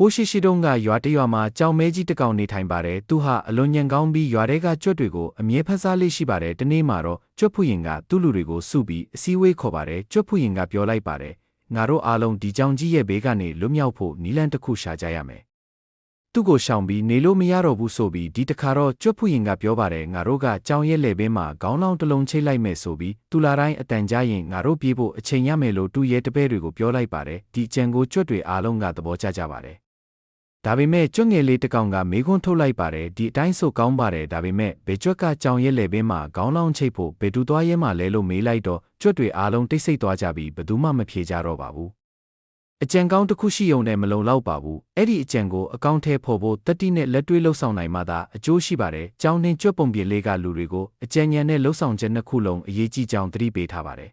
ဟိုးရှိရှိတုန်းကရွာတစ်ရွာမှာကြောင်မဲကြီးတစ်ကောင်နေထိုင်ပါတယ်သူဟာအလွန်ညံကောင်းပြီးရွာထဲကကြွက်တွေကိုအမြဲဖက်စားလေးရှိပါတယ်တနေ့မှာတော့ကြွက်ဖူရင်ကသူ့လူတွေကိုစုပြီးအစည်းအဝေးခေါ်ပါတယ်ကြွက်ဖူရင်ကပြောလိုက်ပါတယ်ငါတို့အားလုံးဒီကြောင်ကြီးရဲ့ဘေးကနေလွတ်မြောက်ဖို့နီလန်တစ်ခုရှာကြရမယ်သူ့ကိုရှောင်ပြီးနေလို့မရတော့ဘူးဆိုပြီးဒီတခါတော့ကြွက်ဖူရင်ကပြောပါတယ်ငါတို့ကကြောင်ရဲ့လေဘင်းမှာခေါင်းလောင်းတစ်လုံးချိတ်လိုက်မယ်ဆိုပြီးတူလာတိုင်းအတန်ကြရင်ငါတို့ပြေးဖို့အချိန်ရမယ်လို့တူရဲတပည့်တွေကိုပြောလိုက်ပါတယ်ဒီကြံကိုကြွက်တွေအားလုံးကသဘောကျကြပါတယ် ဒါပေမဲ့ကျွတ်ငယ်လေးတစ်ကောင်ကမေးခွန်းထုတ်လိုက်ပါတယ်ဒီအတိုင်းဆိုကောင်းပါတယ်ဒါပေမဲ့ဘေကျွက်ကကြောင်ရဲ့လေဘင်းမှာခေါင်းလောင်းချိတ်ဖို့ဘယ်သူသွားရဲမှလဲလို့မေးလိုက်တော့ကျွတ်တွေအားလုံးတိတ်ဆိတ်သွားကြပြီးဘယ်သူမှမဖြေကြတော့ပါဘူးအကြံကောင်းတစ်ခုရှိုံနဲ့မလုံလောက်ပါဘူးအဲ့ဒီအကြံကိုအကောင့်ထဲဖို့ဖို့တတိနဲ့လက်တွဲလှုပ်ဆောင်နိုင်မှသာအကျိုးရှိပါတယ်ကြောင်နှင်းကျွတ်ပုံပြေလေးကလူတွေကိုအကြံဉာဏ်နဲ့လှုပ်ဆောင်ချက်နှစ်ခုလုံးအရေးကြီးကြောင်းသတိပေးထားပါတယ်